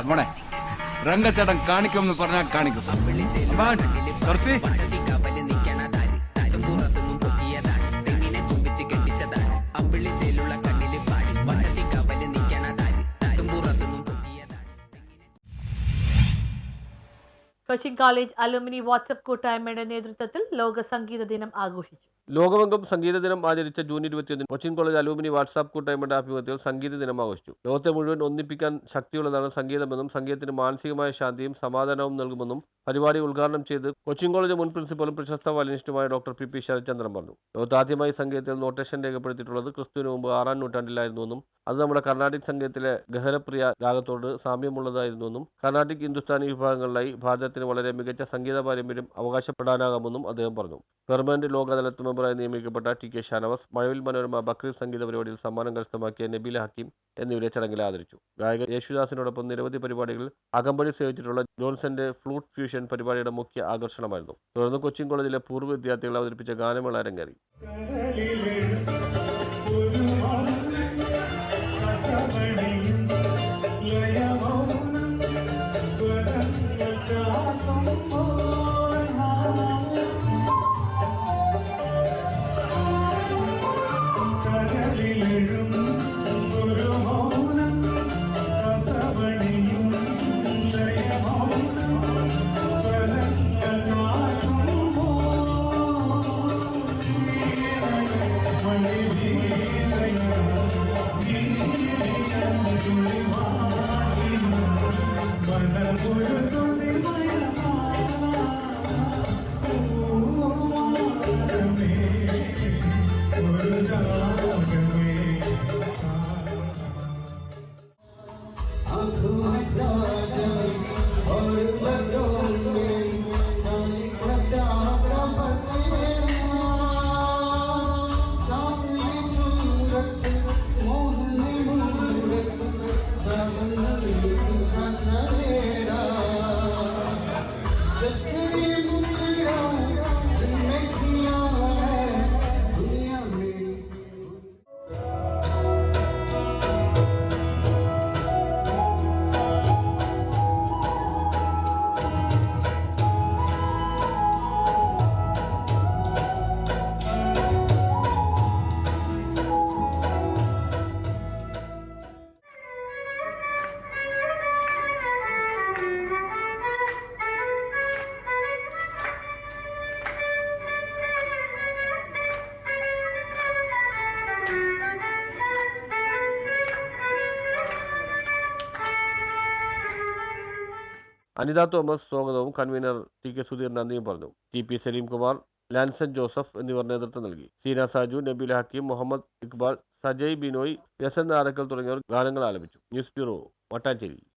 മോനെ. രംഗച്ചേട്ടൻ കാണിക്കുമെന്ന് പറഞ്ഞാൽ കാണിക്കും. കൊച്ചിൻ കോളേജ് അലുമിനി വാട്സപ്പ് കൂട്ടായ്മയുടെ നേതൃത്വത്തിൽ ലോക സംഗീത ദിനം ആഘോഷിച്ചു. ലോകമെങ്കും സംഗീത ദിനം ആചരിച്ച ജൂൺ ഇരുപത്തിയൊന്നിന് കൊച്ചിൻ കോളേജ് അലൂമിനി വാട്സാപ്പ് കൂട്ടായ്മയുടെ ആഭിമുഖ്യത്തിൽ സംഗീത ദിനം ആഘോഷിച്ചു. ലോകത്തെ മുഴുവൻ ഒന്നിപ്പിക്കാൻ ശക്തിയുള്ളതാണ് സംഗീതമെന്നും സംഗീതത്തിന് മാനസികമായ ശാന്തിയും സമാധാനവും നൽകുമെന്നും പരിപാടി ഉദ്ഘാടനം ചെയ്ത് കൊച്ചിൻ കോളേജ് മുൻ പ്രിൻസിപ്പലും പ്രശസ്ത വയലിനിസ്റ്റുമായ ഡോക്ടർ പി പി ശരത്ചന്ദ്രൻ പറഞ്ഞു. ലോകത്താദ്യമായി സംഗീതത്തിൽ നോട്ടേഷൻ രേഖപ്പെടുത്തിയിട്ടുള്ളത് ക്രിസ്തുവിന് മുമ്പ് ആറാം നൂറ്റാണ്ടിലായിരുന്നുവെന്നും അത് നമ്മുടെ കർണാടിക് സംഗീതത്തിലെ ഗഹനപ്രിയ രാഗത്തോട് സാമ്യമുള്ളതായിരുന്നുവെന്നും കർണാടിക് ഹിന്ദുസ്ഥാനി വിഭാഗങ്ങളിലായി ഭാരതത്തിന് വളരെ മികച്ച സംഗീത പാരമ്പര്യം അവകാശപ്പെടാനാകുമെന്നും അദ്ദേഹം പറഞ്ഞു. പെർമനന്റ് ലോക അദാലത്ത് മെമ്പറായി നിയമിക്കപ്പെട്ട ടി കെ ഷാനവാസ് മഴവിൽ മനോരമ ബക്രീദ് സംഗീത പരിപാടിയിൽ സമ്മാനം കരസ്ഥമാക്കിയ നബീല ഹക്കീം എന്നിവരെ ചടങ്ങിൽ ആദരിച്ചു. ഗായകൻ യേശുദാസിനോടൊപ്പം നിരവധി പരിപാടികളിൽ അകമ്പടി സേവിച്ചിട്ടുള്ള ജോൺസന്റെ ഫ്ലൂട്ട് ഫ്യൂഷൻ പരിപാടിയുടെ മുഖ്യ ആകർഷണമായിരുന്നു. തുടർന്ന് കൊച്ചിൻ കോളേജിലെ പൂർവ വിദ്യാർത്ഥികൾ അവതരിപ്പിച്ച ഗാനമേള അരങ്ങേറി. anos അനിത തോമസ് സ്വാഗതവും. കൺവീനർ ടി കെ സുധീർ നന്ദിയും പറഞ്ഞു. ടി പി സലീംകുമാർ ലാൻസൻ ജോസഫ് എന്നിവർ നേതൃത്വം നൽകി. സീന സാജു നബീൽ ഹക്കീം മുഹമ്മദ് ഇക്ബാൽ സജയ് ബിനോയ് യസൻ ആരക്കൽ തുടങ്ങിയവർ ഗാനങ്ങൾ ആലപിച്ചു. News bureau Mattancherry